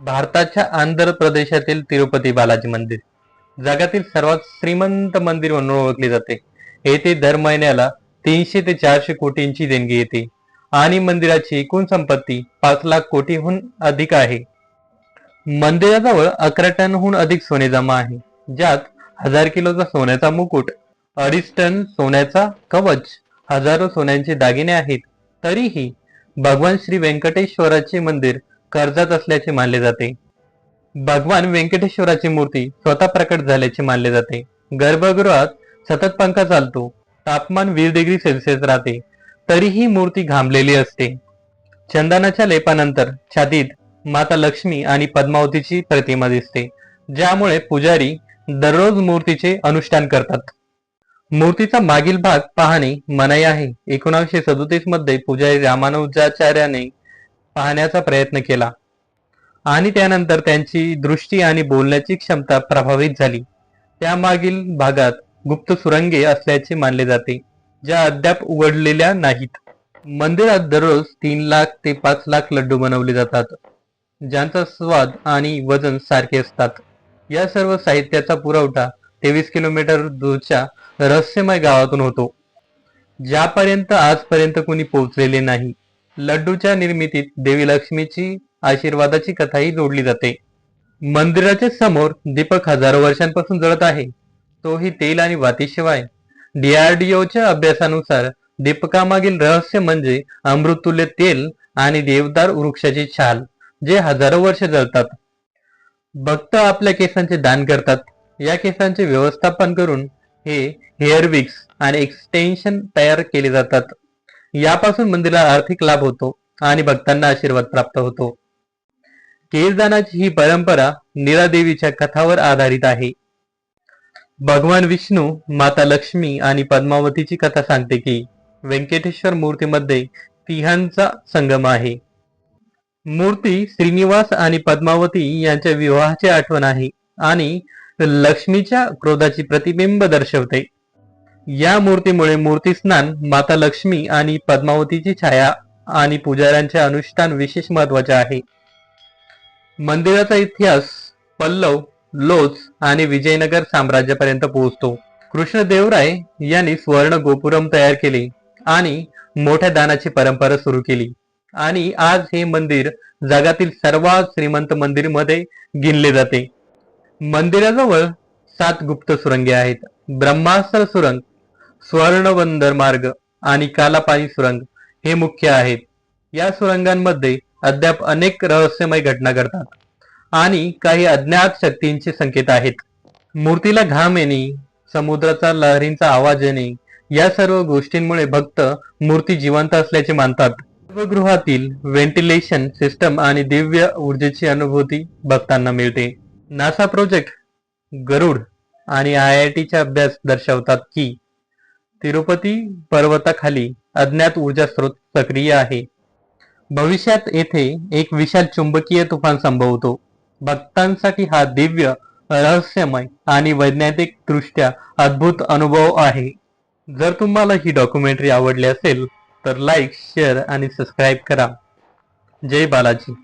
भारताच्या आंध्र प्रदेशातील तिरुपती बालाजी मंदिर. जगातील सर्वात श्रीमंत मंदिर म्हणून ओळखले जाते. येथे दर महिन्याला तीनशे ते चारशे कोटींची देणगी येते. आणि मंदिराची एकूण संपत्ती पाच लाख कोटीहून अधिक आहे. मंदिराजवळ अकरा टनहून अधिक सोने जमा आहे. ज्यात हजार किलोचा सोन्याचा मुकुट अडीच टन सोन्याचा कवच हजारो सोन्यांचे दागिने आहेत. तरीही भगवान श्री व्यंकटेश्वराचे मंदिर कर्जात असल्याचे मानले जाते. भगवान व्यंकटेश्वराची मूर्ती स्वतः प्रकट झाल्याचे मानले जाते. गर्भगृहात सतत पंखा चालतो. तापमान वीस डिग्री सेल्सिअस राहते. तरीही मूर्ती घामलेली असते. चंदनाच्या लेपानंतर छातीत माता लक्ष्मी आणि पद्मावतीची प्रतिमा दिसते. ज्यामुळे पुजारी दररोज मूर्तीचे अनुष्ठान करतात. मूर्तीचा मागील भाग पाहणे मनाई आहे. एकोणाशे सदोतीसमध्ये पुजारी रामानुजाचार्याने पाहण्याचा प्रयत्न केला. आणि त्यानंतर त्यांची दृष्टी आणि बोलण्याची क्षमता प्रभावित झाली. त्यामागील भागात गुप्त सुरंगे असल्याचे मानले जाते ज्या अद्याप उघडलेल्या नाहीत. मंदिरात दररोज तीन लाख ते पाच लाख लड्डू बनवले जातात ज्यांचा स्वाद आणि वजन सारखे असतात. या सर्व साहित्याचा पुरवठा तेवीस किलोमीटर दूरच्या रहस्यमय गावातून होतो ज्यापर्यंत आजपर्यंत कुणी पोहोचलेले नाही. लड्डूच्या निर्मितीत देवी लक्ष्मीची आशीर्वादाची कथाही जोडली जाते. मंदिराच्या समोर दीपक हजारो वर्षांपासून जळत आहे. तोही तेल आणि वातीशिवाय डीआरडीओच्या अभ्यासानुसार दीपकामागील रहस्य म्हणजे अमृतुल्य तेल आणि देवदार वृक्षाची छाल जे हजारो वर्ष जळतात. भक्त आपल्या केसांचे दान करतात. या केसांचे व्यवस्थापन करून हे हेअर विक्स आणि एक्सटेन्शन तयार केले जातात. यापासून मंदिराला आर्थिक लाभ होतो आणि भक्तांना आशीर्वाद प्राप्त होतो. केसदानाची ही परंपरा नीरादेवीच्या कथावर आधारित आहे. भगवान विष्णू माता लक्ष्मी आणि पद्मावतीची कथा सांगते की व्यंकटेश्वर मूर्तीमध्ये तिहांचा संगम आहे. मूर्ती श्रीनिवास आणि पद्मावती यांच्या विवाहाची आठवण आहे आणि लक्ष्मीच्या क्रोधाची प्रतिबिंब दर्शवते. या मूर्तीमुळे मूर्ती स्नान माता लक्ष्मी आणि पद्मावतीची छाया आणि पुजाऱ्यांचे अनुष्ठान विशेष महत्त्वाचे आहे. मंदिराचा इतिहास पल्लव लोच आणि विजयनगर साम्राज्यापर्यंत पोहोचतो. कृष्णदेवराय यांनी स्वर्ण गोपुरम तयार केले आणि मोठ्या दानाची परंपरा सुरू केली. आणि आज हे मंदिर जगातील सर्वात श्रीमंत मंदिरमध्ये गिनले जाते. मंदिराजवळ सात गुप्त सुरंगे आहेत. ब्रह्मास्त्र सुरंग स्वर्णवंदर मार्ग आणि कालापाणी सुरंग हे मुख्य आहेत. या सुरंगांमध्ये अद्याप अनेक रहस्यमय घटना घडतात आणि काही अज्ञात शक्तींचे संकेत आहेत. मूर्तीला घाम येणे समुद्राचा लहरींचा आवाज येणे या सर्व गोष्टींमुळे भक्त मूर्ती जिवंत असल्याचे मानतात. गर्भगृहातील व्हेंटिलेशन सिस्टम आणि दिव्य ऊर्जेची अनुभूती भक्तांना मिळते. नासा प्रोजेक्ट गरुड आणि आय आय टीचा अभ्यास दर्शवतात की तिरुपती पर्वताखाली अज्ञात ऊर्जा स्रोत सक्रिय आहे. भविष्यात येथे एक विशाल चुंबकीय तुफान संभवतो. भक्तांसाठी हा दिव्य रहस्यमय आणि वैज्ञानिक दृष्ट्या अद्भुत अनुभव आहे. जर तुम्हाला ही डॉक्युमेंटरी आवडली असेल तर लाईक शेअर आणि सबस्क्राईब करा. जय बालाजी.